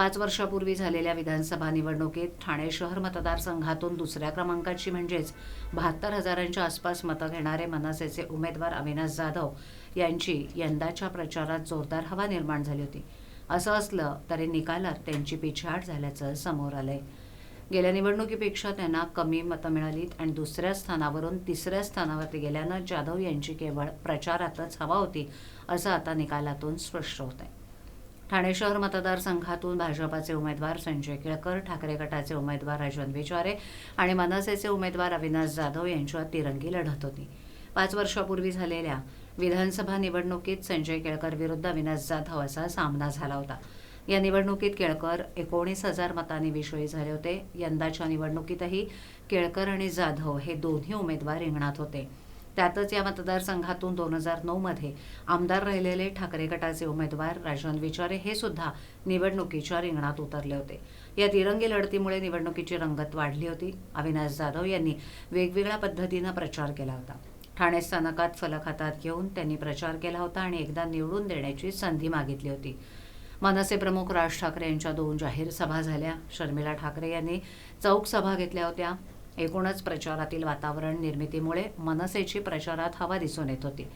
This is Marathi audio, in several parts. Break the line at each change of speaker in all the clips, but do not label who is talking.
पाच वर्षापूर्वी झालेल्या विधानसभा निवडणुकीत ठाणे शहर मतदारसंघातून दुसऱ्या क्रमांकाची म्हणजेच बहात्तर हजारांच्या आसपास मतं घेणारे मनसेचे उमेदवार अविनाश जाधव यांची यंदाच्या प्रचारात जोरदार हवा निर्माण झाली होती. असं असलं तरी निकालात त्यांची पिछाट झाल्याचं समोर आलंय. गेल्या निवडणुकीपेक्षा त्यांना कमी मतं मिळालीत आणि दुसऱ्या स्थानावरून तिसऱ्या स्थानावरती गेल्यानं जाधव यांची केवळ प्रचारातच हवा होती असं आता निकालातून स्पष्ट होत आहे ठाणे शहर मतदारसंघातून भाजपाचे उमेदवार संजय केळकर ठाकरे गटाचे उमेदवार राजन विचारे आणि मनसेचे उमेदवार अविनाश जाधव यांच्यात तिरंगी लढत होती पाच वर्षापूर्वी झालेल्या विधानसभा निवडणुकीत संजय केळकर विरुद्ध अविनाश जाधव असा सामना झाला होता. या निवडणुकीत केळकर एकोणीस हजार मतांनी विजयी झाले होते. यंदाच्या निवडणुकीतही केळकर आणि जाधव हे दोन्ही उमेदवार रिंगणात होते. त्यातच या मतदारसंघातून दोन हजार नऊमध्ये आमदार राहिलेले ठाकरे गटाचे उमेदवार राजन विचारे हे सुद्धा निवडणुकीच्या रिंगणात उतरले होते. या तिरंगी लढतीमुळे निवडणुकीची रंगत वाढली होती. अविनाश जाधव यांनी वेगवेगळ्या पद्धतीनं प्रचार केला होता. ठाणे स्थानकात फलक हातात घेऊन त्यांनी प्रचार केला होता आणि एकदा निवडून देण्याची संधी मागितली होती. मनसे प्रमुख राज ठाकरे यांच्या दोन जाहीर सभा झाल्या. शर्मिला ठाकरे यांनी चौक सभा घेतल्या होत्या. एकूणच प्रचारातील वातावरण निर्मितीमुळे मनसेची प्रचारात हवा दिसून येत होती.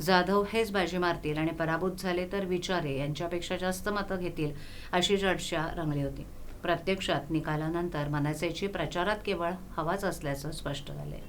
जाधव हेच बाजी मारतील आणि पराभूत झाले तर विचारे यांच्यापेक्षा जास्त मतं घेतील अशी चर्चा रंगली होती. प्रत्यक्षात निकालानंतर मनसेची प्रचारात केवळ हवाच असल्याचं स्पष्ट झालंय.